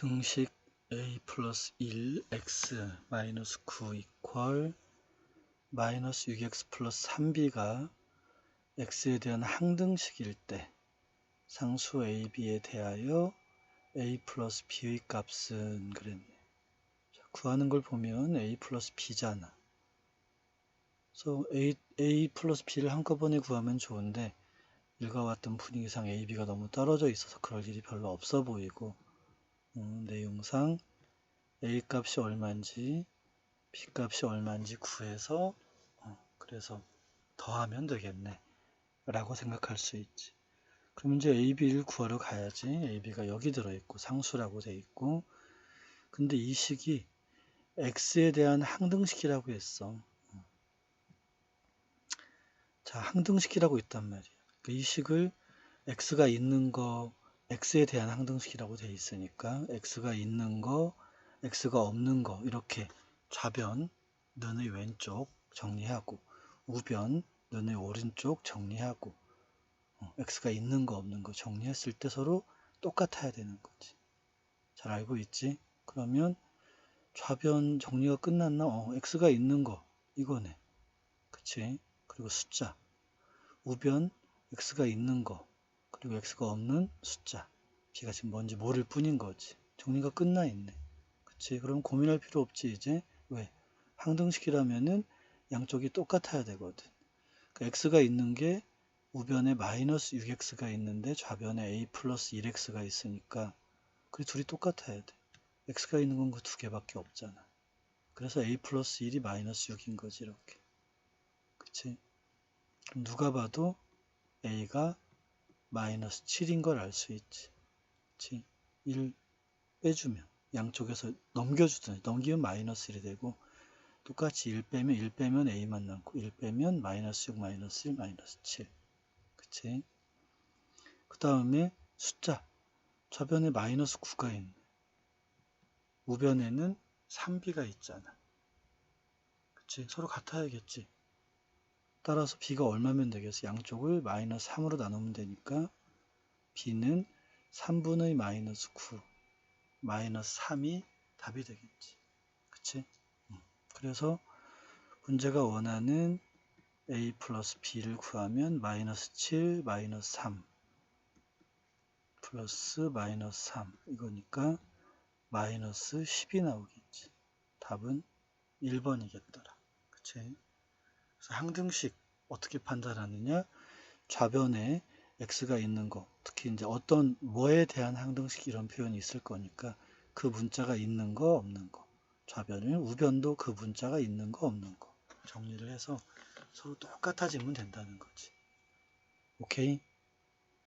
등식 a 플러스 1 x 마이너스 9 이퀄 마이너스 6x 플러스 3b가 x에 대한 항등식일 때 상수 ab에 대하여 a 플러스 b의 값은 그랬네. 자, 구하는 걸 보면 a 플러스 b잖아. 그래서 a, a 플러스 b를 한꺼번에 구하면 좋은데 읽어왔던 분위기상 a, b가 너무 떨어져 있어서 그럴 일이 별로 없어 보이고 음, 내용상 a 값이 얼마인지 b 값이 얼마인지 구해서 어, 그래서 더하면 되겠네. 라고 생각할 수 있지. 그럼 이제 a, b를 구하러 가야지. A, b가 여기 들어있고 상수라고 돼 있고. 근데 이 식이 x에 대한 항등식이라고 했어. 자 항등식이라고 있단 말이야. 이 식을 x가 있는 거 x에 대한 항등식이라고 되어 있으니까 x가 있는 거, x가 없는 거 이렇게 좌변 눈의 왼쪽 정리하고 우변 눈의 오른쪽 정리하고 어, x가 있는 거 없는 거 정리했을 때 서로 똑같아야 되는 거지. 잘 알고 있지? 그러면 좌변 정리가 끝났나? 어, x가 있는 거 이거네. 그치? 그리고 숫자 우변 x가 있는 거 그리고 x가 없는 숫자. B가 지금 뭔지 모를 뿐인 거지. 정리가 끝나 있네. 그치? 그럼 고민할 필요 없지 이제? 왜? 항등식이라면은 양쪽이 똑같아야 되거든. 그러니까 x가 있는 게 우변에 마이너스 6x가 있는데 좌변에 a 플러스 1x가 있으니까 그 둘이 똑같아야 돼. X가 있는 건 그 두 개밖에 없잖아. 그래서 a 플러스 1이 마이너스 6인 거지 이렇게. 그치? 누가 봐도 a가 마이너스 7인 걸 알 수 있지. 그치? 1 빼주면 양쪽에서 넘겨주든 넘기면 마이너스 1이 되고 똑같이 1 빼면 1 빼면 a만 남고 1 빼면 마이너스 6 마이너스 1 마이너스 7 그치? 그 다음에 숫자 좌변에 마이너스 9가 있네. 우변에는 3b가 있잖아. 그치? 서로 같아야겠지. 따라서 b가 얼마면 되겠어? 양쪽을 마이너스 3으로 나누면 되니까 b는 3분의 마이너스 9 마이너스 3이 답이 되겠지. 그치? 그래서 문제가 원하는 a 플러스 b를 구하면 마이너스 7 마이너스 3 플러스 마이너스 3 이거니까 마이너스 10이 나오겠지. 답은 1번이겠더라. 그치? 그래서 항등식 어떻게 판단하느냐? 좌변에 x가 있는 거, 특히 이제 어떤 뭐에 대한 항등식 이런 표현이 있을 거니까 그 문자가 있는 거 없는 거, 좌변을 우변도 그 문자가 있는 거 없는 거 정리를 해서 서로 똑같아지면 된다는 거지. 오케이?